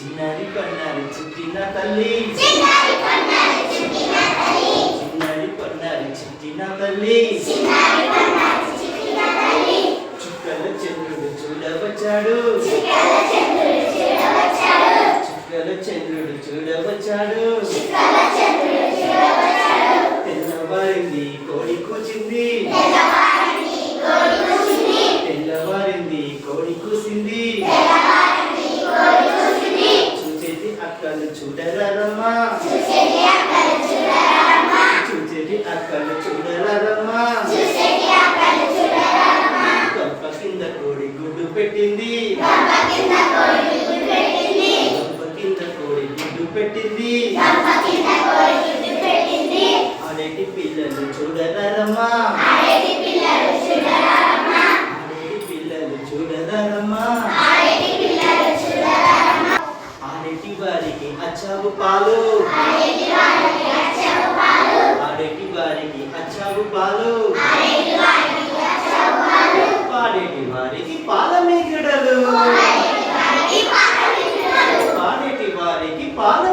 చిన్నారి పన్నారి చుట్టిన తల్లి. చిన్నారి పన్నారి చుట్టిన తల్లి. చుక్కల చంద్రుడు చూడవచ్చాడు. చుక్కల చంద్రుడు చూడవచ్చాడు. తెల్లవారింది కోడి కూచింది అక్కలు చూడరారమ్మా చూచేటి అక్కలు చూడరారమ్మా గంప కింద కోడి గుడ్డు పెట్టింది. గంప కింద కోడి గుడ్డు పెట్టింది. ఆడేటి పిల్లలు చూడరారమ్మా ఆడేటి పిల్లలు చూడరారమ్మా అచ్చవు పాలు. పాడేటి వారికి అచ్చవు పాలు. పాడేటి వారికి పాల మేకడలు పాడేటి వారికి పాల